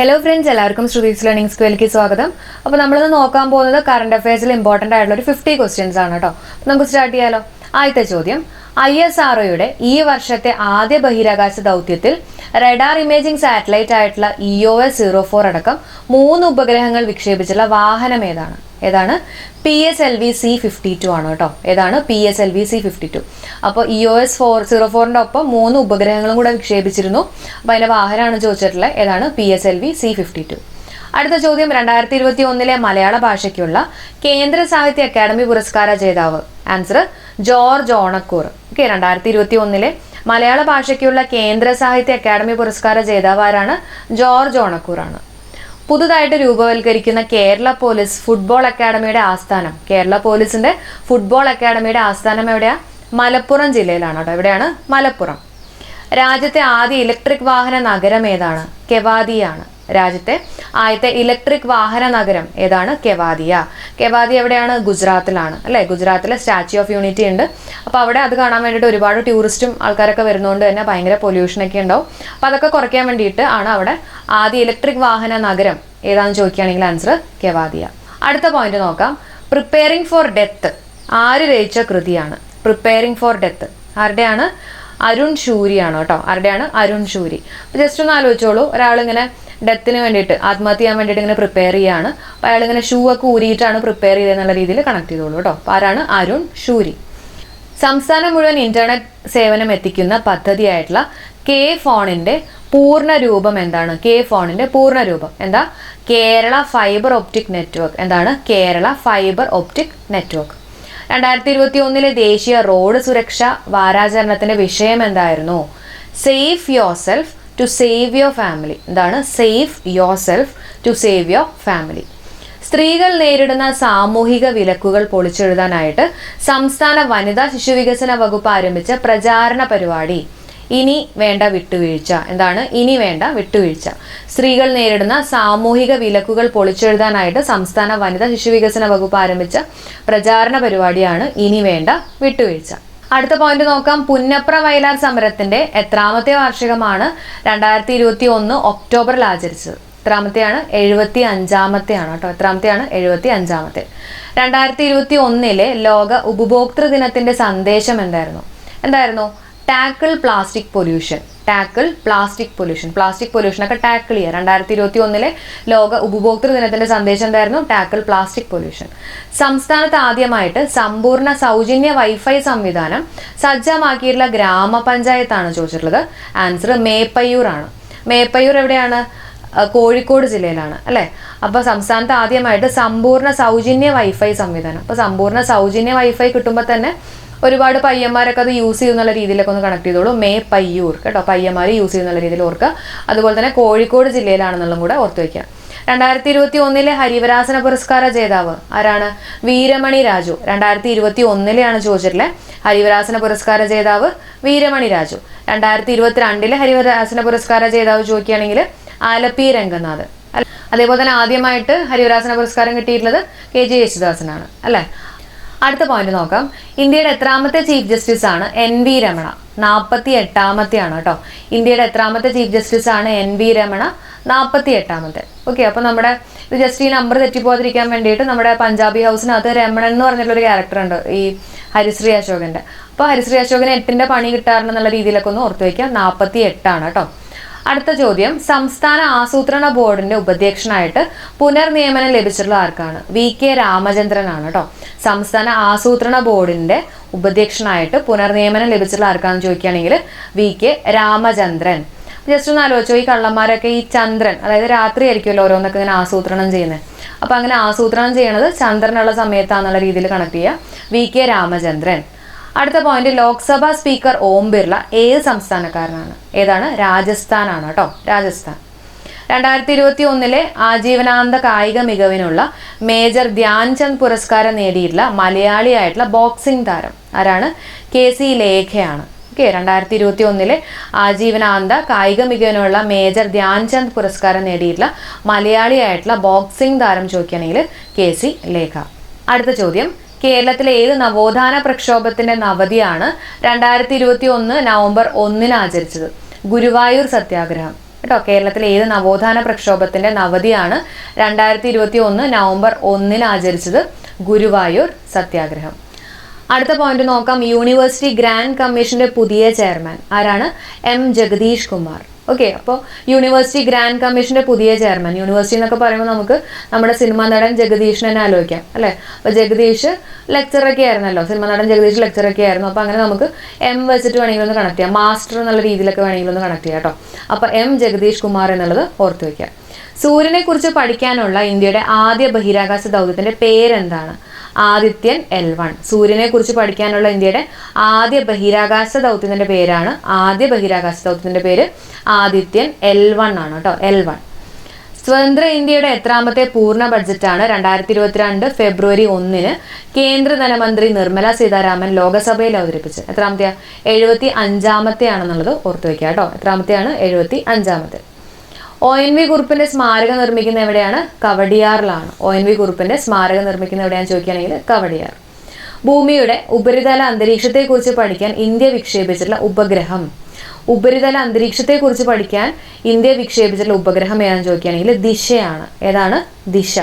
Hello friends എല്ലാവർക്കും Shruthi's learning സ്കൂളിലേക്ക് സ്വാഗതം. അപ്പോൾ നമ്മളിന്ന് നോക്കാൻ പോകുന്നത് കറണ്ട് അഫയേഴ്സിൽ ഇമ്പോർട്ടന്റ് ആയിട്ടുള്ള ഒരു ഫിഫ്റ്റി ക്വസ്റ്റ്യൻസ് ആണ് കേട്ടോ നമുക്ക് സ്റ്റാർട്ട് ചെയ്യാലോ. ആദ്യത്തെ ചോദ്യം. ഐ എസ് ആർ ഒയുടെ ഈ വർഷത്തെ ആദ്യ ബഹിരാകാശ ദൗത്യത്തിൽ റഡാർ ഇമേജിംഗ് സാറ്റലൈറ്റ് ആയിട്ടുള്ള E O S zero four അടക്കം മൂന്ന് ഉപഗ്രഹങ്ങൾ വിക്ഷേപിച്ചുള്ള വാഹനം ഏതാണ്? ഏതാണ്? P S L V C fifty two ആണ് കേട്ടോ. ഏതാണ്? P S L V C fifty two അപ്പോൾ E O S four zero ഫോറിന്റെ ഒപ്പം മൂന്ന് ഉപഗ്രഹങ്ങളും കൂടെ വിക്ഷേപിച്ചിരുന്നു. അപ്പോൾ അതിന്റെ വാഹനമാണ് ചോദിച്ചിട്ടുള്ളത് ഏതാണ്? P S L V C fifty two അടുത്ത ചോദ്യം രണ്ടായിരത്തി ഇരുപത്തി ഒന്നിലെ മലയാള ഭാഷയ്ക്കുള്ള കേന്ദ്ര സാഹിത്യ അക്കാദമി പുരസ്കാര ജേതാവ്. Answer George Onakkoor. ഓക്കെ രണ്ടായിരത്തി ഇരുപത്തി ഒന്നിലെ മലയാള ഭാഷയ്ക്കുള്ള കേന്ദ്ര സാഹിത്യ അക്കാദമി പുരസ്കാര ജേതാവ് ആരാണ്? ജോർജ് ഓണക്കൂർ ആണ് പുതുതായിട്ട് രൂപവൽക്കരിക്കുന്ന കേരള പോലീസ് ഫുട്ബോൾ അക്കാദമിയുടെ ആസ്ഥാനം. കേരള പോലീസിന്റെ ഫുട്ബോൾ അക്കാദമിയുടെ ആസ്ഥാനം എവിടെയാ? മലപ്പുറം ജില്ലയിലാണ് കേട്ടോ. എവിടെയാണ്? മലപ്പുറം. രാജ്യത്തെ ആദ്യ ഇലക്ട്രിക് വാഹന നഗരം ഏതാണ്? കെവാദിയാണ്. രാജ്യത്തെ ആദ്യത്തെ ഇലക്ട്രിക് വാഹന നഗരം ഏതാണ്? കെവാദിയ. കെവാദിയ എവിടെയാണ്? ഗുജറാത്തിലാണ്. അല്ലേ? ഗുജറാത്തിലെ സ്റ്റാച്യു ഓഫ് യൂണിറ്റി ഉണ്ട്. അപ്പോൾ അവിടെ അത് കാണാൻ വേണ്ടിയിട്ട് ഒരുപാട് ടൂറിസ്റ്റും ആൾക്കാരൊക്കെ വരുന്നതുകൊണ്ട് തന്നെ ഭയങ്കര പൊല്യൂഷൻ ഒക്കെ ഉണ്ടാവും. അപ്പോൾ അതൊക്കെ കുറയ്ക്കാൻ വേണ്ടിയിട്ട് ആണ് അവിടെ ആദ്യ ഇലക്ട്രിക് വാഹന നഗരം ഏതാണെന്ന് ചോദിക്കുകയാണെങ്കിൽ ആൻസർ കെവാദിയ. അടുത്ത പോയിന്റ് നോക്കാം. പ്രിപ്പയറിംഗ് ഫോർ ഡെത്ത് ആര് രചിച്ച കൃതിയാണ്? പ്രിപ്പയറിംഗ് ഫോർ ഡെത്ത് ആരുടെയാണ്? അരുൺ ശൂരിയാണ് കേട്ടോ. ആരുടെയാണ്? അരുൺ ഷൂരി ജസ്റ്റ് ഒന്ന് ആലോചിച്ചോളൂ. ഒരാളിങ്ങനെ ഡെത്തിന് വേണ്ടിയിട്ട് ആത്മഹത്യ ചെയ്യാൻ വേണ്ടിയിട്ട് ഇങ്ങനെ പ്രിപ്പയർ ചെയ്യാണ്. അപ്പോൾ അയാളിങ്ങനെ ഷൂ ഒക്കെ ഊരിയിട്ടാണ് പ്രിപ്പയർ ചെയ്തെന്നുള്ള രീതിയിൽ കണക്ട് ചെയ്തോളൂ കേട്ടോ. അപ്പോൾ ആരാണ്? അരുൺ ഷൂരി സംസ്ഥാനം മുഴുവൻ ഇന്റർനെറ്റ് സേവനം എത്തിക്കുന്ന പദ്ധതിയായിട്ടുള്ള കെ ഫോണിന്റെ പൂർണ രൂപം എന്താണ്? കെ ഫോണിന്റെ പൂർണ രൂപം. എന്താ? കേരള ഫൈബർ ഒപ്റ്റിക് നെറ്റ്വർക്ക് എന്താണ്? കേരള ഫൈബർ ഒപ്റ്റിക് നെറ്റ്വർക്ക് രണ്ടായിരത്തി ഇരുപത്തി ഒന്നിലെ ദേശീയ റോഡ് സുരക്ഷ വാരാചരണത്തിന്റെ വിഷയം എന്തായിരുന്നു? Safe your self to save your family എന്താണ്? Safe your self to save your family സ്ത്രീകൾ നേരിടുന്ന സാമൂഹിക വിലക്കുകൾ പൊളിച്ചെഴുതാനായിട്ട് സംസ്ഥാന വനിതാ ശിശുവികസന വകുപ്പ് ആരംഭിച്ച പ്രചാരണ പരിപാടി. ഇനി വേണ്ട വിട്ടുവീഴ്ച. എന്താണ്? ഇനി വേണ്ട വിട്ടുവീഴ്ച. സ്ത്രീകൾ നേരിടുന്ന സാമൂഹിക വിലക്കുകൾ പൊളിച്ചെഴുതാനായിട്ട് സംസ്ഥാന വനിതാ ശിശുവികസന വകുപ്പ് ആരംഭിച്ച പ്രചാരണ പരിപാടിയാണ് ഇനി വേണ്ട വിട്ടുവീഴ്ച. അടുത്ത പോയിന്റ് നോക്കാം. പുന്നപ്ര വയലാർ സമരത്തിന്റെ എത്രാമത്തെ വാർഷികമാണ് രണ്ടായിരത്തി ഇരുപത്തി ഒന്ന് ഒക്ടോബറിൽ ആചരിച്ചത്. എത്രാമത്തെയാണ്? എഴുപത്തി അഞ്ചാമത്തെയാണ് കേട്ടോ. എത്രാമത്തെയാണ്? എഴുപത്തി അഞ്ചാമത്തെ രണ്ടായിരത്തി ഇരുപത്തി ഒന്നിലെ ലോക ഉപഭോക്തൃ ദിനത്തിന്റെ സന്ദേശം എന്തായിരുന്നു? എന്തായിരുന്നു? Tackle plastic pollution. Tackle plastic pollution. Plastic pollution ഒക്കെ ടാക്കിൾ ചെയ്യുക രണ്ടായിരത്തി ഇരുപത്തി ഒന്നിലെ ലോക ഉപഭോക്തൃ ദിനത്തിന്റെ സന്ദേശം എന്തായിരുന്നു? Tackle plastic pollution. സംസ്ഥാനത്ത് ആദ്യമായിട്ട് സമ്പൂർണ സൗജന്യ വൈഫൈ സംവിധാനം സജ്ജമാക്കിയിട്ടുള്ള ഗ്രാമപഞ്ചായത്താണ് ചോദിച്ചിട്ടുള്ളത്. ആൻസർ മേപ്പയ്യൂർ ആണ് മേപ്പയ്യൂർ എവിടെയാണ്? കോഴിക്കോട് ജില്ലയിലാണ് അല്ലേ? അപ്പോൾ സംസ്ഥാനത്ത് ആദ്യമായിട്ട് സമ്പൂർണ സൗജന്യ വൈഫൈ സംവിധാനം. അപ്പോൾ സമ്പൂർണ സൗജന്യ വൈഫൈ കിട്ടുമ്പോൾ തന്നെ ഒരുപാട് പയ്യന്മാരൊക്കെ അത് യൂസ് ചെയ്യുന്നുള്ള രീതിയിലൊക്കെ ഒന്ന് കണക്ട് ചെയ്തോളൂ. മേ പയ്യൂർ കേട്ടോ. പയ്യന്മാർ യൂസ് ചെയ്യുന്നുള്ള രീതിയിൽ ഓർക്കുക. അതുപോലെ തന്നെ കോഴിക്കോട് ജില്ലയിലാണെന്നുള്ളതും കൂടെ ഓർത്ത് വയ്ക്കുക രണ്ടായിരത്തി ഇരുപത്തി ഒന്നിലെ ഹരിവരാസന പുരസ്കാര ജേതാവ് ആരാണ്? വീരമണി രാജു. രണ്ടായിരത്തി ഇരുപത്തി ഒന്നിലെയാണ് ചോദിച്ചിട്ടുള്ളത് ഹരിവരാസന പുരസ്കാര ജേതാവ് വീരമണി രാജു. രണ്ടായിരത്തി ഇരുപത്തിരണ്ടിലെ ഹരിവരാസന പുരസ്കാര ജേതാവ് ചോദിക്കുകയാണെങ്കിൽ ആലപ്പി രംഗനാഥ്. അതേപോലെ തന്നെ ആദ്യമായിട്ട് ഹരിവരാസന പുരസ്കാരം കിട്ടിയിട്ടുള്ളത് കെ ജെ യേശുദാസനാണ്. അല്ലേ? അടുത്ത പോയിന്റ് നോക്കാം. ഇന്ത്യയുടെ എത്രാമത്തെ ചീഫ് ജസ്റ്റിസ് ആണ് എൻ വി രമണ. നാൽപ്പത്തി എട്ടാമത്തെയാണ് കേട്ടോ. ഇന്ത്യയുടെ എത്രാമത്തെ ചീഫ് ജസ്റ്റിസ് ആണ് എൻ വി രമണ. നാൽപ്പത്തി എട്ടാമത്തെ ഓക്കെ അപ്പോൾ നമ്മുടെ ഇത് ജസ്റ്റ് ഈ നമ്പർ തെറ്റിപ്പോകാതിരിക്കാൻ വേണ്ടിയിട്ട് നമ്മുടെ പഞ്ചാബി ഹൗസിനകത്ത് രമണൻ എന്ന് പറഞ്ഞിട്ടുള്ളൊരു ക്യാരക്ടർ ഉണ്ട് ഈ ഹരിശ്രീ അശോകന്റെ. അപ്പോൾ ഹരിശ്രീ അശോകന് എട്ടിന്റെ പണി കിട്ടാറുണ്ടെന്നുള്ള രീതിയിലൊക്കെ ഒന്ന് ഓർത്ത് വയ്ക്കുക നാൽപ്പത്തി എട്ടാണ് കേട്ടോ. അടുത്ത ചോദ്യം. സംസ്ഥാന ആസൂത്രണ ബോർഡിന്റെ ഉപാധ്യക്ഷനായിട്ട് പുനർനിയമനം ലഭിച്ചിട്ടുള്ള ആർക്കാണ്? വി കെ രാമചന്ദ്രനാണ് കേട്ടോ സംസ്ഥാന ആസൂത്രണ ബോർഡിന്റെ ഉപാധ്യക്ഷനായിട്ട് പുനർനിയമനം ലഭിച്ചിട്ടുള്ള ആർക്കാണെന്ന് ചോദിക്കുകയാണെങ്കിൽ വി കെ രാമചന്ദ്രൻ. ജസ്റ്റ് ഒന്ന് ആലോചിച്ചോ ഈ കള്ളന്മാരൊക്കെ ഈ ചന്ദ്രൻ അതായത് രാത്രി ആയിരിക്കുമല്ലോ ഓരോന്നൊക്കെ ഇങ്ങനെ ആസൂത്രണം ചെയ്യുന്നത് അപ്പൊ അങ്ങനെ ആസൂത്രണം ചെയ്യണത് ചന്ദ്രനുള്ള സമയത്താന്നുള്ള രീതിയിൽ കണക്ട് ചെയ്യുക. V K Ramachandran. അടുത്ത പോയിന്റ് ലോക്സഭാ സ്പീക്കർ ഓം ബിർള ഏത് സംസ്ഥാനക്കാരനാണ്? ഏതാണ്? രാജസ്ഥാനാണ് കേട്ടോ. രാജസ്ഥാൻ. രണ്ടായിരത്തി ഇരുപത്തി ഒന്നിലെ ആജീവനാന്ത കായിക മികവിനുള്ള മേജർ ധ്യാൻചന്ദ് പുരസ്കാരം നേടിയിട്ടുള്ള മലയാളിയായിട്ടുള്ള ബോക്സിംഗ് താരം ആരാണ്? K C ലേഖയാണ്. ഓക്കെ രണ്ടായിരത്തി ഇരുപത്തി ഒന്നിലെ ആജീവനാന്ത കായിക മികവിനുള്ള മേജർ ധ്യാൻചന്ദ് പുരസ്കാരം നേടിയിട്ടുള്ള മലയാളിയായിട്ടുള്ള ബോക്സിംഗ് താരം ചോദിക്കുകയാണെങ്കിൽ കെ സി ലേഖ. അടുത്ത ചോദ്യം കേരളത്തിലെ ഏത് നവോത്ഥാന പ്രക്ഷോഭത്തിന്റെ നവതിയാണ് രണ്ടായിരത്തി ഇരുപത്തി ഒന്ന് നവംബർ ഒന്നിന് ആചരിച്ചത്? ഗുരുവായൂർ സത്യാഗ്രഹം. കേട്ടോ കേരളത്തിലെ ഏത് നവോത്ഥാന പ്രക്ഷോഭത്തിന്റെ നവതിയാണ് രണ്ടായിരത്തി ഇരുപത്തി ഒന്ന് നവംബർ ഒന്നിന് ആചരിച്ചത്? ഗുരുവായൂർ സത്യാഗ്രഹം. അടുത്ത പോയിന്റ് നോക്കാം. യൂണിവേഴ്സിറ്റി ഗ്രാൻഡ് കമ്മീഷന്റെ പുതിയ ചെയർമാൻ ആരാണ്? എം. ജഗദീഷ് കുമാർ. ഓക്കെ അപ്പോൾ യൂണിവേഴ്സിറ്റി ഗ്രാൻഡ് കമ്മീഷന്റെ പുതിയ ചെയർമാൻ യൂണിവേഴ്സിറ്റി എന്നൊക്കെ പറയുമ്പോൾ നമുക്ക് നമ്മുടെ സിനിമാ നടൻ ജഗദീഷിനെ ആലോചിക്കാം അല്ലേ? അപ്പോൾ ജഗദീഷ് ലെക്ചറൊക്കെ ആയിരുന്നല്ലോ സിനിമാ നടൻ ജഗദീഷ് ലെക്ചറൊക്കെ ആയിരുന്നു. അപ്പോൾ അങ്ങനെ നമുക്ക് എം വെച്ചിട്ട് വേണമെങ്കിൽ ഒന്ന് കണക്ട് ചെയ്യാം മാസ്റ്റർ എന്നുള്ള രീതിയിലൊക്കെ വേണമെങ്കിൽ ഒന്ന് കണക്ട് ചെയ്യാം കേട്ടോ. അപ്പോൾ എം ജഗദീഷ് കുമാർ എന്നുള്ളത് ഓർത്ത് വയ്ക്കാം സൂര്യനെക്കുറിച്ച് പഠിക്കാനുള്ള ഇന്ത്യയുടെ ആദ്യ ബഹിരാകാശ ദൗത്യത്തിന്റെ പേരെന്താണ്? ആദിത്യൻ എൽ വൺ സൂര്യനെ കുറിച്ച് പഠിക്കാനുള്ള ഇന്ത്യയുടെ ആദ്യ ബഹിരാകാശ ദൗത്യത്തിന്റെ പേരാണ്. ആദ്യ ബഹിരാകാശ ദൗത്യത്തിന്റെ പേര് ആദിത്യൻ എൽ വൺ ആണ് കേട്ടോ. എൽ വൺ സ്വതന്ത്ര ഇന്ത്യയുടെ എത്രാമത്തെ പൂർണ ബഡ്ജറ്റാണ് രണ്ടായിരത്തി ഇരുപത്തിരണ്ട് ഫെബ്രുവരി ഒന്നിന് കേന്ദ്ര ധനമന്ത്രി നിർമ്മല സീതാരാമൻ ലോകസഭയിൽ അവതരിപ്പിച്ചത്. എത്രാമത്തെയാ? എഴുപത്തി അഞ്ചാമത്തെ ആണെന്നുള്ളത് ഓർത്തു വയ്ക്കുക കേട്ടോ. എത്രാമത്തെയാണ്? എഴുപത്തി അഞ്ചാമത്തെ ഒ എൻ വി കുറുപ്പിന്റെ സ്മാരകം നിർമ്മിക്കുന്ന എവിടെയാണ്? കവടിയാറിലാണ്. ഒ എൻ വി കുറുപ്പിന്റെ സ്മാരകം നിർമ്മിക്കുന്ന എവിടെയാണ് ചോദിക്കുകയാണെങ്കിൽ കവടിയാർ. ഭൂമിയുടെ ഉപരിതല അന്തരീക്ഷത്തെക്കുറിച്ച് പഠിക്കാൻ ഇന്ത്യ വിക്ഷേപിച്ചിട്ടുള്ള ഉപഗ്രഹം. ഉപരിതല അന്തരീക്ഷത്തെക്കുറിച്ച് പഠിക്കാൻ ഇന്ത്യ വിക്ഷേപിച്ചിട്ടുള്ള ഉപഗ്രഹം ഏതാണെന്ന് ചോദിക്കുകയാണെങ്കിൽ ദിശയാണ്. ഏതാണ്? ദിശ.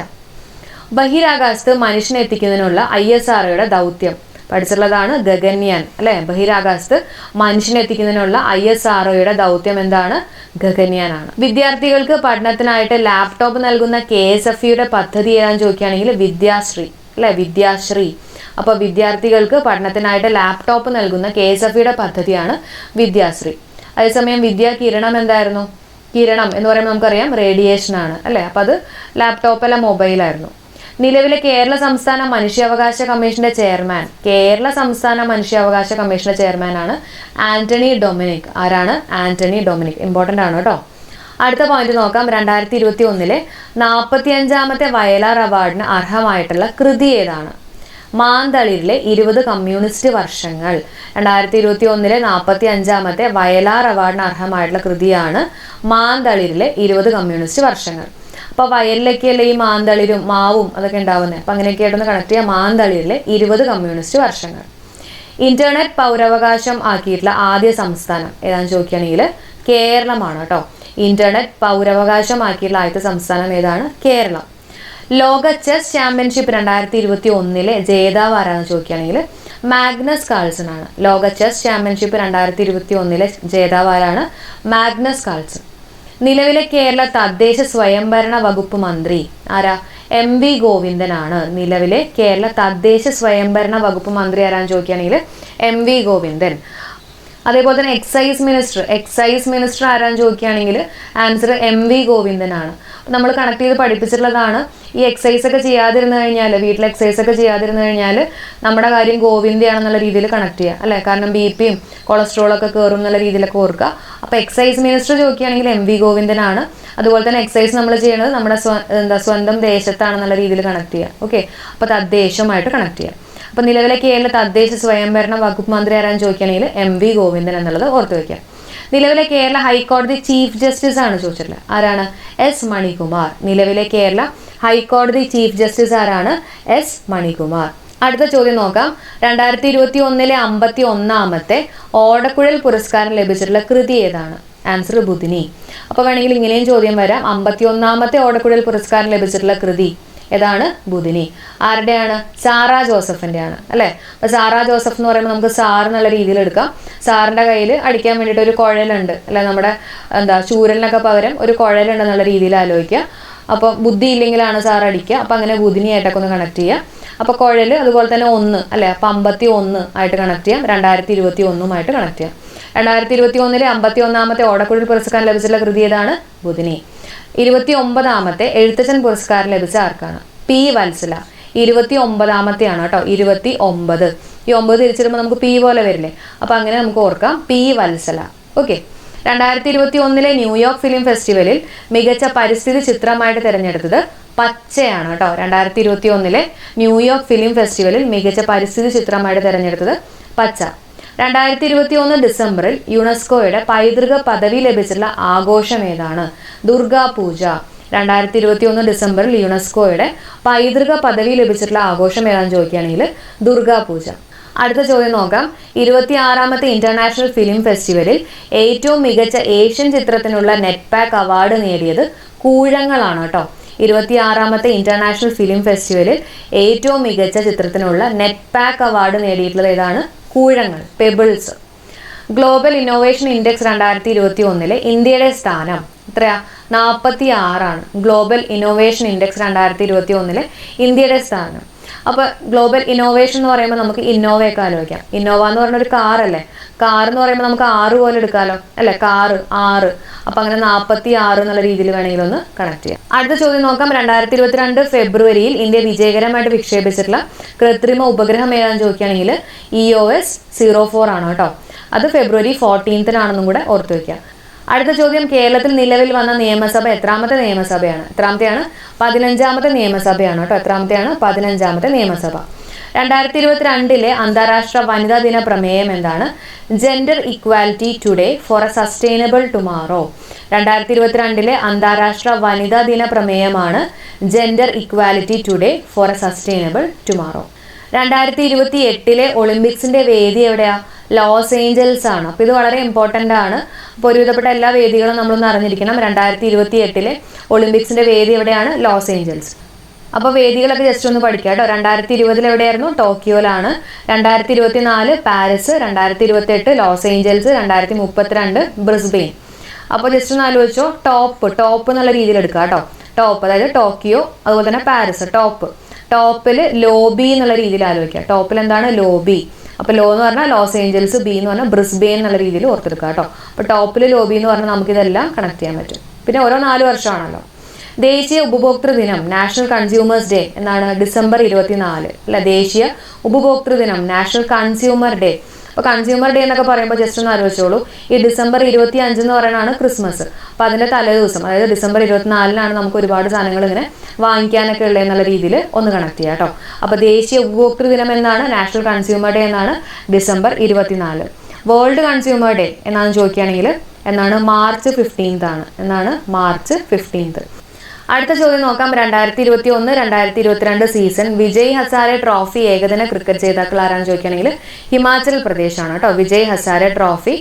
ബഹിരാകാശത്ത് മനുഷ്യനെ എത്തിക്കുന്നതിനുള്ള ഐ എസ് ആർഒയുടെ ദൗത്യം. പഠിച്ചിട്ടുള്ളതാണ് ഗഗൻയാൻ അല്ലെ? ബഹിരാകാശത്ത് മനുഷ്യനെ എത്തിക്കുന്നതിനുള്ള ഐ എസ് ആർ ഒയുടെ ദൗത്യം എന്താണ്? ഗഗൻയാൻ ആണ് വിദ്യാർത്ഥികൾക്ക് പഠനത്തിനായിട്ട് ലാപ്ടോപ്പ് നൽകുന്ന കെ എസ് എഫ് ഇയുടെ പദ്ധതി ഏതാണെന്ന് ചോദിക്കുകയാണെങ്കിൽ വിദ്യാശ്രീ അല്ലെ? വിദ്യാശ്രീ. അപ്പോൾ വിദ്യാർത്ഥികൾക്ക് പഠനത്തിനായിട്ട് ലാപ്ടോപ്പ് നൽകുന്ന കെ എസ് എഫ് ഇയുടെ പദ്ധതിയാണ് വിദ്യാശ്രീ. അതേസമയം വിദ്യാ കിരണം എന്തായിരുന്നു? കിരണം എന്ന് പറയുമ്പോൾ നമുക്കറിയാം റേഡിയേഷൻ ആണ് അല്ലേ? അപ്പോൾ അത് ലാപ്ടോപ്പ് അല്ല മൊബൈലായിരുന്നു നിലവിലെ കേരള സംസ്ഥാന മനുഷ്യാവകാശ കമ്മീഷന്റെ ചെയർമാൻ കേരള സംസ്ഥാന മനുഷ്യാവകാശ കമ്മീഷന്റെ ചെയർമാനാണ് ആന്റണി ഡൊമിനിക്. ആരാണ്? ആന്റണി ഡൊമിനിക്. ഇമ്പോർട്ടന്റ് ആണ് കേട്ടോ. അടുത്ത പോയിന്റ് നോക്കാം. രണ്ടായിരത്തി ഇരുപത്തി ഒന്നിലെ നാൽപ്പത്തി അഞ്ചാമത്തെ വയലാർ അവാർഡിന് അർഹമായിട്ടുള്ള കൃതി ഏതാണ്? മാന്തളിരിലെ ഇരുപത് കമ്മ്യൂണിസ്റ്റ് വർഷങ്ങൾ. രണ്ടായിരത്തി ഇരുപത്തി ഒന്നിലെ നാൽപ്പത്തി അഞ്ചാമത്തെ വയലാർ അവാർഡിന് അർഹമായിട്ടുള്ള കൃതിയാണ് മാന്തളിരിലെ ഇരുപത് കമ്മ്യൂണിസ്റ്റ് വർഷങ്ങൾ. അപ്പോൾ വയലിലൊക്കെയല്ലേ ഈ മാന്തളിരും മാവും അതൊക്കെ ഉണ്ടാവുന്നത് അപ്പൊ അങ്ങനെയൊക്കെ ആയിട്ടൊന്ന് കണക്ട് ചെയ്യാം. മാന്തളിരിലെ ഇരുപത് കമ്മ്യൂണിസ്റ്റ് വർഷങ്ങൾ. ഇന്റർനെറ്റ് പൗരാവകാശം ആക്കിയിട്ടുള്ള ആദ്യ സംസ്ഥാനം ഏതാണെന്ന് ചോദിക്കുകയാണെങ്കിൽ കേരളമാണ് കേട്ടോ. ഇന്റർനെറ്റ് പൗരാവകാശം ആക്കിയിട്ടുള്ള ആദ്യത്തെ സംസ്ഥാനം ഏതാണ്? കേരളം. ലോക ചെസ് ചാമ്പ്യൻഷിപ്പ് രണ്ടായിരത്തി ഇരുപത്തി ഒന്നിലെ ജേതാവ് ആരാണെന്ന് ചോദിക്കുകയാണെങ്കിൽ മാഗ്നസ് കാൾസൺ ആണ്. ലോക ചെസ് ചാമ്പ്യൻഷിപ്പ് രണ്ടായിരത്തി ഇരുപത്തി ഒന്നിലെ ജേതാവ് ആരാണ്? മാഗ്നസ് കാൾസൺ നിലവിലെ കേരള തദ്ദേശ സ്വയംഭരണ വകുപ്പ് മന്ത്രി ആരാ? എം വി ഗോവിന്ദനാണ്. നിലവിലെ കേരള തദ്ദേശ സ്വയംഭരണ വകുപ്പ് മന്ത്രി ആരാന്ന് ചോദിക്കുകയാണെങ്കിൽ എം വി ഗോവിന്ദൻ. അതേപോലെ തന്നെ എക്സൈസ് മിനിസ്റ്റർ എക്സൈസ് മിനിസ്റ്റർ ആരാന്ന് ചോദിക്കുകയാണെങ്കിൽ ആൻസർ എം വി ഗോവിന്ദനാണ് നമ്മൾ കണക്ട് ചെയ്ത് പഠിപ്പിച്ചിട്ടുള്ളതാണ് ഈ എക്സൈസ് ഒക്കെ ചെയ്യാതിരുന്നു കഴിഞ്ഞാൽ വീട്ടിൽ എക്സൈസ് ഒക്കെ ചെയ്യാതിരുന്നു കഴിഞ്ഞാൽ നമ്മുടെ കാര്യം ഗോവിന്ദയാണെന്നുള്ള രീതിയിൽ കണക്ട് ചെയ്യുക അല്ലേ? കാരണം ബി പിയും കൊളസ്ട്രോളൊക്കെ കയറും എന്നുള്ള രീതിയിലൊക്കെ ഓർക്കുക. അപ്പോൾ എക്സൈസ് മിനിസ്റ്റർ ചോദിക്കുകയാണെങ്കിൽ എം വി ഗോവിന്ദനാണ് അതുപോലെ തന്നെ എക്സൈസ് നമ്മൾ ചെയ്യുന്നത് നമ്മുടെ സ്വ എന്താ സ്വന്തം ദേശത്താണെന്നുള്ള രീതിയിൽ കണക്ട് ചെയ്യുക ഓക്കെ അപ്പോൾ തദ്ദേശമായിട്ട് കണക്ട് ചെയ്യുക. അപ്പോൾ നിലവിലെ കേരള തദ്ദേശ സ്വയംഭരണ വകുപ്പ് മന്ത്രി ആരാന്ന് ചോദിക്കുകയാണെങ്കിൽ എം വി ഗോവിന്ദൻ എന്നുള്ളത് ഓർത്തു വയ്ക്കുക നിലവിലെ കേരള ഹൈക്കോടതി ചീഫ് ജസ്റ്റിസ് ആണ് ചോദിച്ചിട്ടുള്ളത്. ആരാണ്? എസ് മണികുമാർ. നിലവിലെ കേരള ഹൈക്കോടതി ചീഫ് ജസ്റ്റിസ് ആരാണ്? എസ് മണികുമാർ. അടുത്ത ചോദ്യം നോക്കാം. രണ്ടായിരത്തി ഇരുപത്തി ഒന്നിലെ അമ്പത്തി ഒന്നാമത്തെ ഓടക്കുഴൽ പുരസ്കാരം ലഭിച്ചിട്ടുള്ള കൃതി ഏതാണ്? ആൻസർ ബുധിനി. അപ്പോൾ വേണമെങ്കിൽ ഇങ്ങനെയും ചോദ്യം വരാം. അമ്പത്തി ഒന്നാമത്തെ ഓടക്കുഴൽ പുരസ്കാരം ലഭിച്ചിട്ടുള്ള കൃതി. ഏതാണ്? ബുധിനി. ആരുടെയാണ്? സാറാ ജോസഫിന്റെ ആണ് അല്ലേ? അപ്പൊ സാറാ ജോസഫ് എന്ന് പറയുമ്പോൾ നമുക്ക് സാർ എന്നുള്ള രീതിയിൽ എടുക്കാം. സാറിന്റെ കയ്യിൽ അടിക്കാൻ വേണ്ടിയിട്ട് ഒരു കുഴലുണ്ട് അല്ലെ? നമ്മുടെ എന്താ ചൂരലിനൊക്കെ പകരം ഒരു കുഴലുണ്ട് എന്നുള്ള രീതിയിൽ ആലോചിക്കുക. അപ്പോൾ ബുദ്ധി ഇല്ലെങ്കിലാണ് സാർ അടിക്കുക. അപ്പം അങ്ങനെ ബുധിനിയായിട്ടൊക്കെ ഒന്ന് കണക്ട് ചെയ്യുക. അപ്പോൾ കുഴൽ അതുപോലെ തന്നെ ഒന്ന് അല്ലേ? അപ്പം അമ്പത്തി ഒന്ന് ആയിട്ട് കണക്ട് ചെയ്യാം. രണ്ടായിരത്തി ഇരുപത്തി ഒന്നുമായിട്ട് കണക്ട് ചെയ്യാം. രണ്ടായിരത്തി ഇരുപത്തി ഒന്നിലെ അമ്പത്തി ഒന്നാമത്തെ ഓടക്കുഴൽ പുരസ്കാരം ലഭിച്ചിട്ടുള്ള കൃതി ഏതാണ്? ബുധിനി. ഇരുപത്തി ഒമ്പതാമത്തെ എഴുത്തച്ഛൻ പുരസ്കാരം ലഭിച്ച ആർക്കാണ്? പി വത്സല. ഇരുപത്തി ഒമ്പതാമത്തെയാണ് കേട്ടോ. ഇരുപത്തി ഒമ്പത് ഈ ഒമ്പത് തിരിച്ചിടുമ്പോൾ നമുക്ക് പി പോലെ വരില്ലേ? അപ്പോൾ അങ്ങനെ നമുക്ക് ഓർക്കാം. പി വത്സല. ഓക്കെ. രണ്ടായിരത്തി ഇരുപത്തി ഒന്നിലെ ന്യൂയോർക്ക് ഫിലിം ഫെസ്റ്റിവലിൽ മികച്ച പരിസ്ഥിതി ചിത്രമായിട്ട് തിരഞ്ഞെടുത്തത് പച്ചയാണ് കേട്ടോ. രണ്ടായിരത്തി ഇരുപത്തി ഒന്നിലെ ന്യൂയോർക്ക് ഫിലിം ഫെസ്റ്റിവലിൽ മികച്ച പരിസ്ഥിതി ചിത്രമായിട്ട് തിരഞ്ഞെടുത്തത് പച്ച. രണ്ടായിരത്തി ഇരുപത്തി ഒന്ന് ഡിസംബറിൽ യുനെസ്കോയുടെ പൈതൃക പദവി ലഭിച്ചിട്ടുള്ള ആഘോഷം ഏതാണ്? ദുർഗാ പൂജ രണ്ടായിരത്തി ഇരുപത്തി ഒന്ന് ഡിസംബറിൽ യുനെസ്കോയുടെ പൈതൃക പദവി ലഭിച്ചിട്ടുള്ള ആഘോഷം ഏതാണെന്ന് ചോദിക്കുകയാണെങ്കിൽ ദുർഗാ പൂജ അടുത്ത ചോദ്യം നോക്കാം. ഇരുപത്തിയാറാമത്തെ ഇന്റർനാഷണൽ ഫിലിം ഫെസ്റ്റിവലിൽ ഏറ്റവും മികച്ച ഏഷ്യൻ ചിത്രത്തിനുള്ള നെറ്റ് പാക്ക് അവാർഡ് നേടിയത് കൂഴങ്ങളാണ് കേട്ടോ. ഇരുപത്തിയാറാമത്തെ ഇന്റർനാഷണൽ ഫിലിം ഫെസ്റ്റിവലിൽ ഏറ്റവും മികച്ച ചിത്രത്തിനുള്ള നെറ്റ് പാക്ക് അവാർഡ് നേടിയിട്ടുള്ളത് ഏതാണ്? Koozhangal. Pebbles. Global innovation index രണ്ടായിരത്തി ഇരുപത്തി ഒന്നിലെ ഇന്ത്യയുടെ സ്ഥാനം എത്രയാ? നാൽപ്പത്തി ആറാണ് ഗ്ലോബൽ ഇന്നോവേഷൻ ഇൻഡെക്സ് രണ്ടായിരത്തി ഇരുപത്തി ഒന്നിലെ ഇന്ത്യയുടെ സ്ഥാനം. അപ്പോൾ ഗ്ലോബൽ ഇന്നോവേഷൻ എന്ന് പറയുമ്പോൾ നമുക്ക് ഇന്നോവയൊക്കെ ആലോചിക്കാം. ഇന്നോവ എന്ന് പറഞ്ഞ ഒരു കാർ അല്ലേ? കാർ എന്ന് പറയുമ്പോൾ നമുക്ക് ആറ് പോലെ എടുക്കാമല്ലോ അല്ലേ? കാറ് ആറ്. അപ്പം അങ്ങനെ നാൽപ്പത്തി ആറ് എന്നുള്ള രീതിയിൽ വേണമെങ്കിൽ ഒന്ന് കണക്ട് ചെയ്യാം. അടുത്ത ചോദ്യം നോക്കാം. രണ്ടായിരത്തി ഇരുപത്തിരണ്ട് ഫെബ്രുവരിയിൽ ഇന്ത്യ വിജയകരമായിട്ട് വിക്ഷേപിച്ചിട്ടുള്ള കൃത്രിമ ഉപഗ്രഹം ഏതാണെന്ന് ചോദിക്കുകയാണെങ്കിൽ E O S zero four ആണ് കേട്ടോ. അത് ഫെബ്രുവരി ഫോർട്ടീൻത്തിനാണെന്നും കൂടെ ഓർത്തു വയ്ക്കുക അടുത്ത ചോദ്യം കേരളത്തിൽ നിലവിൽ വന്ന നിയമസഭ എത്രാമത്തെ നിയമസഭയാണ്? എത്രാമത്തെയാണ്? പതിനഞ്ചാമത്തെ നിയമസഭയാണ് കേട്ടോ. എത്രാമത്തെയാണ്? പതിനഞ്ചാമത്തെ നിയമസഭ. രണ്ടായിരത്തി ഇരുപത്തിരണ്ടിലെ അന്താരാഷ്ട്ര വനിതാ ദിന പ്രമേയം എന്താണ്? Gender equality today for a sustainable tomorrow രണ്ടായിരത്തി ഇരുപത്തിരണ്ടിലെ അന്താരാഷ്ട്ര വനിതാ ദിന പ്രമേയമാണ് gender equality today for a sustainable tomorrow രണ്ടായിരത്തി ഇരുപത്തി എട്ടിലെ ഒളിമ്പിക്സിന്റെ വേദി എവിടെയാ? ലോസ് ഏഞ്ചൽസ് ആണ് അപ്പോൾ ഇത് വളരെ ഇമ്പോർട്ടന്റ് ആണ്. അപ്പോൾ ഒരുവിധപ്പെട്ട എല്ലാ വേദികളും നമ്മളൊന്ന് അറിഞ്ഞിരിക്കണം. രണ്ടായിരത്തി ഇരുപത്തി എട്ടിലെ ഒളിമ്പിക്സിന്റെ വേദി എവിടെയാണ്? Los Angeles. അപ്പോൾ വേദികളൊക്കെ ജസ്റ്റ് ഒന്ന് പഠിക്കാം കേട്ടോ. രണ്ടായിരത്തി ഇരുപതിൽ എവിടെയായിരുന്നു? ടോക്കിയോയിലാണ്. രണ്ടായിരത്തി ഇരുപത്തി നാല് പാരീസ് രണ്ടായിരത്തി ഇരുപത്തി എട്ട് ലോസ് ഏഞ്ചൽസ് രണ്ടായിരത്തി മുപ്പത്തിരണ്ട് ബ്രിസ്ബെയിൻ. അപ്പോൾ ജസ്റ്റ് ഒന്ന് ആലോചിച്ചോ. ടോപ്പ് ടോപ്പ് എന്നുള്ള രീതിയിൽ എടുക്കുക കേട്ടോ. ടോപ്പ് അതായത് ടോക്കിയോ അതുപോലെ തന്നെ പാരീസ് ടോപ്പ്. ടോപ്പിൽ ലോബി എന്നുള്ള രീതിയിൽ ആലോചിക്കുക. ടോപ്പിൽ എന്താണ്? ലോബി. അപ്പോൾ ലോ എന്ന് പറഞ്ഞാൽ ലോസ് ഏഞ്ചൽസ് ബി എന്ന് പറഞ്ഞാൽ ബ്രിസ്ബെയിൻ എന്നുള്ള രീതിയിൽ ഓർത്തെടുക്കുക കേട്ടോ. അപ്പോൾ ടോപ്പിൽ ലോബി എന്ന് പറഞ്ഞാൽ നമുക്ക് ഇതെല്ലാം കണക്ട് ചെയ്യാൻ പറ്റും. പിന്നെ ഓരോ നാല് വർഷമാണല്ലോ. ദേശീയ ഉപഭോക്തൃ ദിനം നാഷണൽ കൺസ്യൂമേഴ്സ് ഡേ എന്നാണ് ഡിസംബർ ഇരുപത്തിനാല്. അല്ല ദേശീയ ഉപഭോക്തൃ ദിനം നാഷണൽ കൺസ്യൂമർ ഡേ അപ്പോൾ കൺസ്യൂമർ ഡേ എന്നൊക്കെ പറയുമ്പോൾ ജസ്റ്റ് ഒന്ന് ആലോചിച്ചോളൂ. ഈ ഡിസംബർ ഇരുപത്തി അഞ്ച് എന്ന് പറയുന്നതാണ് ക്രിസ്മസ് അപ്പോൾ തലേ ദിവസം അതായത് ഡിസംബർ ഇരുപത്തിനാലിനാണ് നമുക്ക് ഒരുപാട് സാധനങ്ങൾ ഇങ്ങനെ വാങ്ങിക്കാനൊക്കെ ഉള്ളത് എന്നുള്ള രീതിയിൽ ഒന്ന് കണക്ട് ചെയ്യാം കേട്ടോ. അപ്പോൾ ദേശീയ ഉപഭോക്തൃ ദിനം എന്നാണ് നാഷണൽ കൺസ്യൂമർ ഡേ എന്നാണ് ഡിസംബർ ഇരുപത്തിനാല്. വേൾഡ് കൺസ്യൂമർ ഡേ എന്നാണ് ചോദിക്കുകയാണെങ്കിൽ എന്നാണ് മാർച്ച് ഫിഫ്റ്റീൻത്ത് ആണ്. എന്നാണ് മാർച്ച് ഫിഫ്റ്റീൻത്ത് അടുത്ത ചോദ്യം നോക്കാം. രണ്ടായിരത്തി ഇരുപത്തി ഒന്ന് രണ്ടായിരത്തി ഇരുപത്തിരണ്ട് സീസൺ. വിജയ് ഹസാരെ ട്രോഫി ഏകദിന ക്രിക്കറ്റ് ജേതാക്കൾ ആരാണെന്ന് ചോദിക്കുകയാണെങ്കിൽ ഹിമാചൽ പ്രദേശ് ആണ് കേട്ടോ. വിജയ് ഹസാരെ ട്രോഫി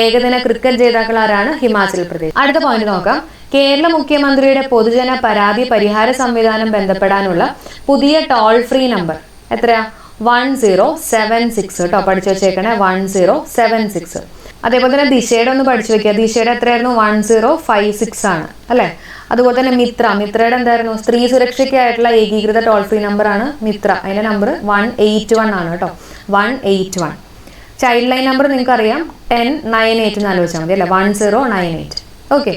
ഏകദിന ക്രിക്കറ്റ് ജേതാക്കൾ ആരാണ്? ഹിമാചൽ പ്രദേശ്. അടുത്ത പോയിന്റ് നോക്കാം. കേരള മുഖ്യമന്ത്രിയുടെ പൊതുജന പരാതി പരിഹാര സംവിധാനം ബന്ധപ്പെടാനുള്ള പുതിയ ടോൾ ഫ്രീ നമ്പർ എത്രയാ? വൺ സീറോ സെവൻ സിക്സ് കേട്ടോ പഠിച്ചു വെച്ചേക്കണേ. വൺ സീറോ സെവൻ സിക്സ് അതേപോലെ തന്നെ ദിശയുടെ ഒന്ന് പഠിച്ചു വെക്കുക. ദിശയുടെ എത്രയായിരുന്നു? വൺ സീറോ ഫൈവ് സിക്സ് ആണ്. അല്ലേ? അതുപോലെ തന്നെ മിത്ര. മിത്രയുടെ എന്തായിരുന്നു? സ്ത്രീ സുരക്ഷയ്ക്കായിട്ടുള്ള ഏകീകൃത ടോൾ ഫ്രീ നമ്പർ ആണ് മിത്ര. അതിന്റെ നമ്പർ വൺ എയ്റ്റ് വൺ ആണ് കേട്ടോ. One eight one child line number നിങ്ങൾക്ക് അറിയാം ടെൻ നയൻ എയ്റ്റ് എന്ന് ആലോചിച്ചാൽ മതി അല്ലേ? One zero nine eight okay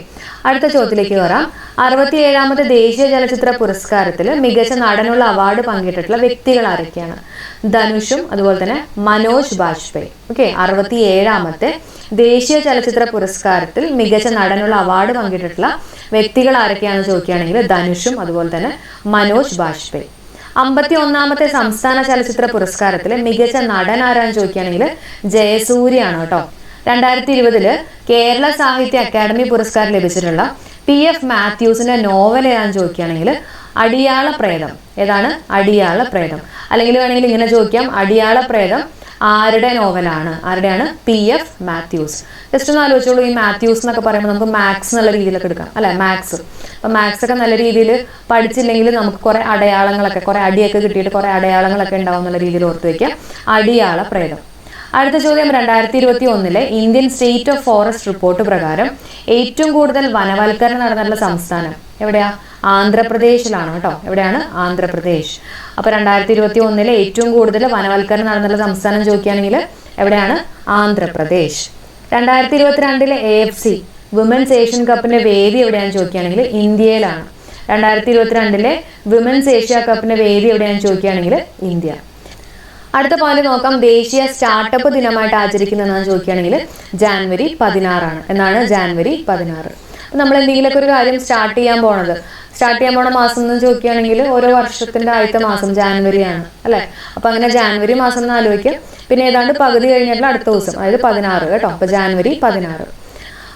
അടുത്ത ചോദ്യത്തിലേക്ക് വരാം അറുപത്തി ഏഴാമത്തെ ദേശീയ ചലച്ചിത്ര പുരസ്കാരത്തിൽ മികച്ച നടനുള്ള അവാർഡ് പങ്കിട്ടിട്ടുള്ള വ്യക്തികൾ ആരൊക്കെയാണ്? ധനുഷും അതുപോലെ തന്നെ മനോജ് ബാജ്പേയി. ഓക്കെ അറുപത്തി ഏഴാമത്തെ ദേശീയ ചലച്ചിത്ര പുരസ്കാരത്തിൽ മികച്ച നടനുള്ള അവാർഡ് പങ്കിട്ടിട്ടുള്ള വ്യക്തികൾ ആരൊക്കെയാണെന്ന് ചോദിക്കുകയാണെങ്കിൽ ധനുഷും അതുപോലെ തന്നെ മനോജ് ബാജ്പേയി. അമ്പത്തി ഒന്നാമത്തെ സംസ്ഥാന ചലച്ചിത്ര പുരസ്കാരത്തിൽ മികച്ച നടൻ ആരാന്ന് ചോദിക്കുകയാണെങ്കിൽ ജയസൂര്യാണ് കേട്ടോ. രണ്ടായിരത്തി ഇരുപതിൽ കേരള സാഹിത്യ അക്കാദമി പുരസ്കാരം ലഭിച്ചിട്ടുള്ള പി എഫ് മാത്യൂസിന്റെ നോവൽ ഏതാണെന്ന് ചോദിക്കുകയാണെങ്കിൽ അടിയാള പ്രേതം. ഏതാണ്? അടിയാള പ്രേതം. അല്ലെങ്കിൽ വേണമെങ്കിൽ ഇങ്ങനെ ചോദിക്കാം അടിയാള പ്രേതം ആരുടെ നോവലാണ് ആരുടെയാണ്? പി എഫ് മാത്യൂസ് ജസ്റ്റ് ഒന്ന് ആലോചിച്ചോളൂ ഈ മാത്യൂസ് എന്നൊക്കെ പറയുമ്പോൾ നമുക്ക് മാത്സ് എന്നുള്ള രീതിയിലൊക്കെ എടുക്കാം. അല്ലെ? മാത്സ് അപ്പം മാത്സ് ഒക്കെ നല്ല രീതിയിൽ പഠിച്ചില്ലെങ്കിൽ നമുക്ക് കുറെ അടയാളങ്ങളൊക്കെ കുറെ അടിയൊക്കെ കിട്ടിയിട്ട് കുറെ അടയാളങ്ങളൊക്കെ ഉണ്ടാവും എന്നുള്ള രീതിയിൽ ഓർത്ത് വയ്ക്കാം. അടിയാള പ്രേതം. അടുത്ത ചോദ്യം രണ്ടായിരത്തി ഇരുപത്തി ഒന്നിലെ Indian state of forest report പ്രകാരം ഏറ്റവും കൂടുതൽ വനവൽക്കരണം നടന്നിട്ടുള്ള സംസ്ഥാനം എവിടെയാ? ആന്ധ്രാപ്രദേശിലാണ് കേട്ടോ. എവിടെയാണ്? ആന്ധ്രാപ്രദേശ്. അപ്പൊ രണ്ടായിരത്തി ഇരുപത്തി ഒന്നിലെ ഏറ്റവും കൂടുതൽ വനവൽക്കരണം നടന്നിട്ടുള്ള സംസ്ഥാനം ചോദിക്കുകയാണെങ്കിൽ എവിടെയാണ്? ആന്ധ്രാപ്രദേശ്. രണ്ടായിരത്തി ഇരുപത്തിരണ്ടിലെ A F C women's Asian കപ്പിന്റെ വേദി എവിടെയാണെന്ന് ചോദിക്കുകയാണെങ്കിൽ ഇന്ത്യയിലാണ്. രണ്ടായിരത്തി ഇരുപത്തിരണ്ടിലെ വിമൻസ് ഏഷ്യ കപ്പിന്റെ വേദി എവിടെയാണെന്ന് ചോദിക്കുകയാണെങ്കിൽ ഇന്ത്യ. അടുത്ത പോയിന്റ് നോക്കാം. ദേശീയ സ്റ്റാർട്ടപ്പ് ദിനമായിട്ട് ആചരിക്കുന്നതെന്ന് ചോദിക്കുകയാണെങ്കിൽ ജാനുവരി പതിനാറാണ്. എന്നാണ് ജാനുവരി പതിനാറ്. നമ്മൾ എന്തെങ്കിലുമൊക്കെ ഒരു കാര്യം സ്റ്റാർട്ട് ചെയ്യാൻ പോണത്. സ്റ്റാർട്ട് ചെയ്യാൻ പോണ മാസം എന്ന് ചോദിക്കുകയാണെങ്കിൽ ഓരോ വർഷത്തിന്റെ ആദ്യത്തെ മാസം ജാനുവരിയാണ് അല്ലെ? അപ്പൊ അങ്ങനെ ജാനുവരി മാസം എന്ന് ആലോചിക്കാം. പിന്നെ ഏതാണ്ട് പകുതി കഴിഞ്ഞിട്ടുള്ള അടുത്ത ദിവസം അതായത് പതിനാറ് കേട്ടോ. അപ്പൊ ജാനുവരി പതിനാറ്.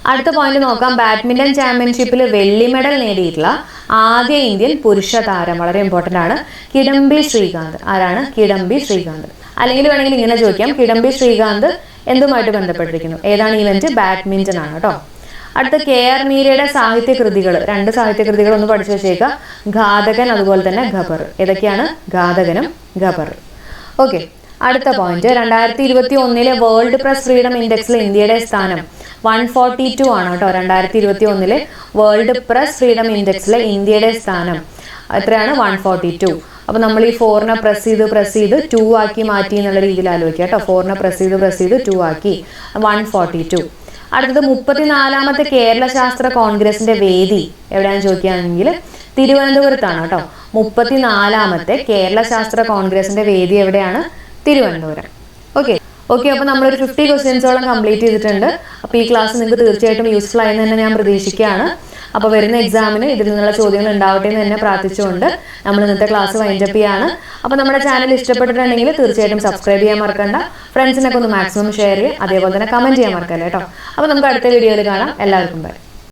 അടുത്ത പോയിന്റ് നോക്കാം. ബാഡ്മിന്റൺ ചാമ്പ്യൻഷിപ്പിൽ വെള്ളി മെഡൽ നേടിയിട്ടുള്ള ആദ്യ ഇന്ത്യൻ പുരുഷ താരം വളരെ ഇമ്പോർട്ടന്റ് ആണ്. കിഡംബി ശ്രീകാന്ത്. ആരാണ്? കിഡംബി ശ്രീകാന്ത്. അല്ലെങ്കിൽ വേണമെങ്കിൽ ഇങ്ങനെ ചോദിക്കാം. കിഡംബി ശ്രീകാന്ത് എന്തുമായിട്ട് ബന്ധപ്പെട്ടിരിക്കുന്നു? ഏതാണ് ഇവന്റ് ബാഡ്മിന്റൺ ആണ് കേട്ടോ. അടുത്ത കെ ആർ മീരയുടെ സാഹിത്യ കൃതികൾ. രണ്ട് സാഹിത്യ കൃതികൾ ഒന്ന് പഠിച്ചു വെച്ചേക്കുക ഘാതകൻ അതുപോലെ തന്നെ ഖബർ. ഏതൊക്കെയാണ്? ഘാതകനും ഖബർ. ഓക്കെ അടുത്ത പോയിന്റ് രണ്ടായിരത്തി ഇരുപത്തി ഒന്നിലെ വേൾഡ് പ്രസ് ഫ്രീഡം ഇൻഡെക്സിൽ ഇന്ത്യയുടെ സ്ഥാനം. വൺ ഫോർട്ടി ടു ആണ് കേട്ടോ രണ്ടായിരത്തി ഇരുപത്തി ഒന്നിലെ വേൾഡ് പ്രസ് ഫ്രീഡം ഇൻഡെക്സിലെ ഇന്ത്യയുടെ സ്ഥാനം. എത്രയാണ്? One forty two. അപ്പൊ നമ്മൾ ഈ ഫോറിനെ പ്രസ് ചെയ്ത് പ്രസ് ചെയ്ത് ടു ആക്കി മാറ്റി എന്നുള്ള രീതിയിൽ ആലോചിക്കുക കേട്ടോ. ഫോറിനെ പ്രസ് ചെയ്ത് പ്രസ് ചെയ്ത് ടു ആക്കി. One forty two. അടുത്തത് മുപ്പത്തിനാലാമത്തെ കേരള ശാസ്ത്ര കോൺഗ്രസിന്റെ വേദി എവിടെയാണെന്ന് ചോദിക്കുകയാണെങ്കിൽ തിരുവനന്തപുരത്താണ് കേട്ടോ. മുപ്പത്തിനാലാമത്തെ കേരള ശാസ്ത്ര കോൺഗ്രസിന്റെ വേദി എവിടെയാണ്? തിരുവനന്തപുരം. ഓക്കെ ഓക്കെ അപ്പോൾ നമ്മളൊരു ഫിഫ്റ്റി ക്വസ്റ്റ്യൻസോളം കംപ്ലീറ്റ് ചെയ്തിട്ടുണ്ട്. അപ്പോൾ ഈ ക്ലാസ് നിങ്ങൾക്ക് തീർച്ചയായിട്ടും യൂസ്ഫുൾ ആയെന്ന് തന്നെ ഞാൻ പ്രതീക്ഷിക്കുകയാണ്. അപ്പോൾ വരുന്ന എക്സാമിന് ഇതിൽ നിന്നുള്ള ചോദ്യങ്ങൾ ഉണ്ടാവട്ടെ എന്ന് തന്നെ പ്രാർത്ഥിച്ചുകൊണ്ട് നമ്മൾ ഇന്നത്തെ ക്ലാസ് വൈൻഡപ്പ് ചെയ്യാണ്. അപ്പോൾ നമ്മുടെ ചാനൽ ഇഷ്ടപ്പെട്ടിട്ടുണ്ടെങ്കിൽ തീർച്ചയായിട്ടും സബ്സ്ക്രൈബ് ചെയ്യാൻ മറക്കണ്ട. ഫ്രണ്ട്സിനൊക്കെ ഒന്ന് മാക്സിമം ഷെയർ ചെയ്യുക. അതേപോലെ തന്നെ കമന്റ് ചെയ്യാൻ മറക്കല്ലേ കേട്ടോ അപ്പോൾ നമുക്ക് അടുത്ത വീഡിയോയിൽ കാണാം. എല്ലാവർക്കും ബൈ